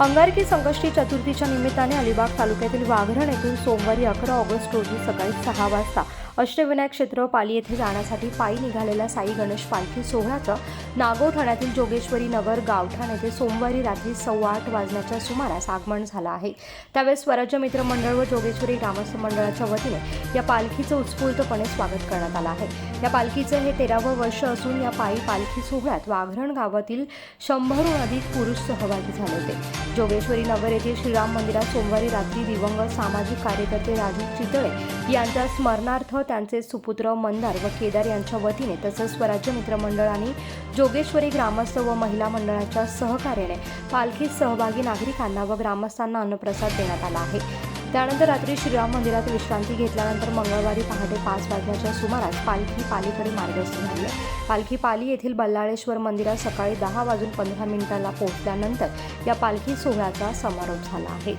अंगारकी संकष्टी चतुर्थीच्या निमित्ताने अलिबाग तालुक्यातील वाघरण येथून सोमवारी अकरा ऑगस्ट रोजी सकाळी सहा वाजता अष्टविनायक क्षेत्र पाली येथे जाण्यासाठी पायी निघालेल्या साई गणेश पालखी सोहळ्याचं नागो ठाण्यातील जोगेश्वरी नगर गावठाण येथे सोमवारी रात्री सव्वा आठ वाजण्याच्या सुमारास आगमन झालं आहे. त्यावेळेस स्वराज्य मित्र मंडळ व जोगेश्वरी ग्रामस्थ मंडळाच्या वतीने या पालखीचं उत्स्फूर्तपणे स्वागत करण्यात आलं आहे. या पालखीचं हे तेरावं वर्ष असून या पायी पालखी सोहळ्यात वाघरण गावातील शंभरहून अधिक पुरुष सहभागी झाले होते. जोगेश्वरी नगर येथील श्रीराम मंदिरात सोमवारी रात्री दिवंगत सामाजिक कार्यकर्ते राजू चितळे यांच्या स्मरणार्थ त्यांचे सुपुत्र मंदार व केदार यांच्या वतीने तसंच स्वराज्य मित्रमंडळ आणि जोगेश्वरी ग्रामस्थ व महिला मंडळाच्या सहकार्याने पालखीत सहभागी नागरिकांना व ग्रामस्थांना अन्नप्रसाद देण्यात आला आहे. त्यानंतर रात्री श्रीराम मंदिरात विश्रांती घेतल्यानंतर मंगळवारी पहाटे पाच वाजण्याच्या सुमारास पालखी पालीकडे मार्गस्थ झाली. पालखी पाली येथील बल्लाळेश्वर मंदिरात सकाळी दहा वाजून पंधरा मिनिटाला पोहोचल्यानंतर या पालखी सोहळ्याचा समारोप झाला आहे.